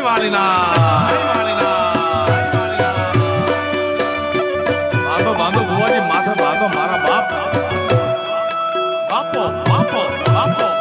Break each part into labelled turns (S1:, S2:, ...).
S1: હરે
S2: વાલીના બાંધો બાંધો ભુવાજી માથે બાંધો મારા બાપ. બાપો બાપો બાપો.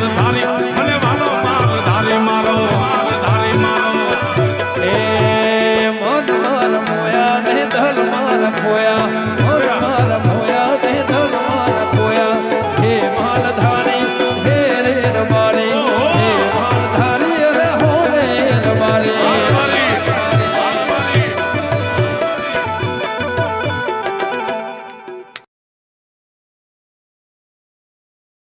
S1: the